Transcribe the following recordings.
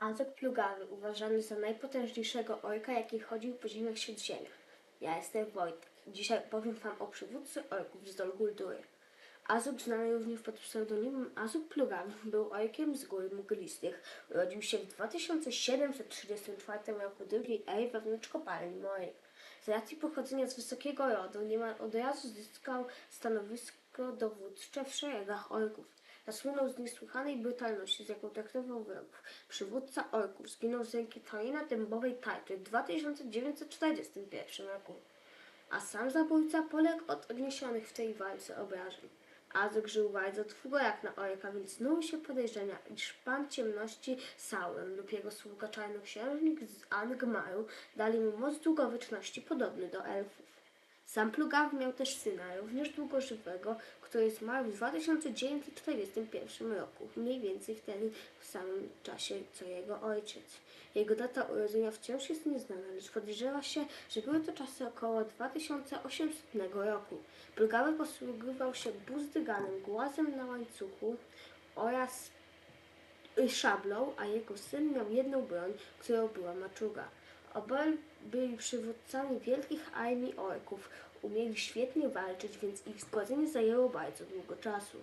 Azok plugawy uważany za najpotężniejszego orka, jaki chodził po ziemiach Śródziemia. Ja jestem Wojtek. Dzisiaj opowiem wam o przywódcy orków z Dol Guldury. Azuk, znany również pod pseudonimem Azuk Plugawy, był orkiem z gór mglistych. Urodził się w 2734 roku drugiej ery wewnątrz kopalni Mory. Z racji pochodzenia z wysokiego rodu niemal od razu zyskał stanowisko dowódcze w szeregach orków. Zasłynął z niesłychanej brutalności, z jaką traktował wrogów. Przywódca orków zginął z ręki Tarina Dębowej Tarczy w 2941 roku, a sam zabójca poległ od odniesionych w tej walce obrażeń. Azuk żył bardzo długo jak na orka, więc snuły się podejrzenia, iż pan ciemności Sauron lub jego sługa czarnoksiężnik z Angmaru dali mu moc długowyczności podobny do elfów. Sam Plugaw miał też syna, również długożywego, który zmarł w 2941 roku, mniej więcej wtedy w samym czasie co jego ojciec. Jego data urodzenia wciąż jest nieznana, lecz podejrzewa się, że były to czasy około 2800 roku. Plugawy posługiwał się buzdyganem, głazem na łańcuchu oraz szablą, a jego syn miał jedną broń, którą była maczuga. Obaj byli przywódcami wielkich armii orków. Umieli świetnie walczyć, więc ich zgładzenie zajęło bardzo długo czasu.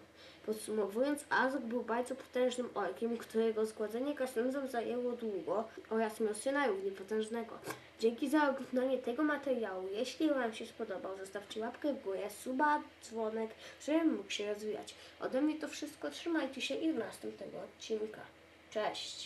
Podsumowując, Azog był bardzo potężnym orkiem, którego zgładzenie Krasnoludom zajęło długo oraz syna równie potężnego. Dzięki za oglądanie tego materiału. Jeśli Wam się spodobał, zostawcie łapkę w górę, suba, dzwonek, żebym mógł się rozwijać. Ode mnie to wszystko. Trzymajcie się i do następnego odcinka. Cześć!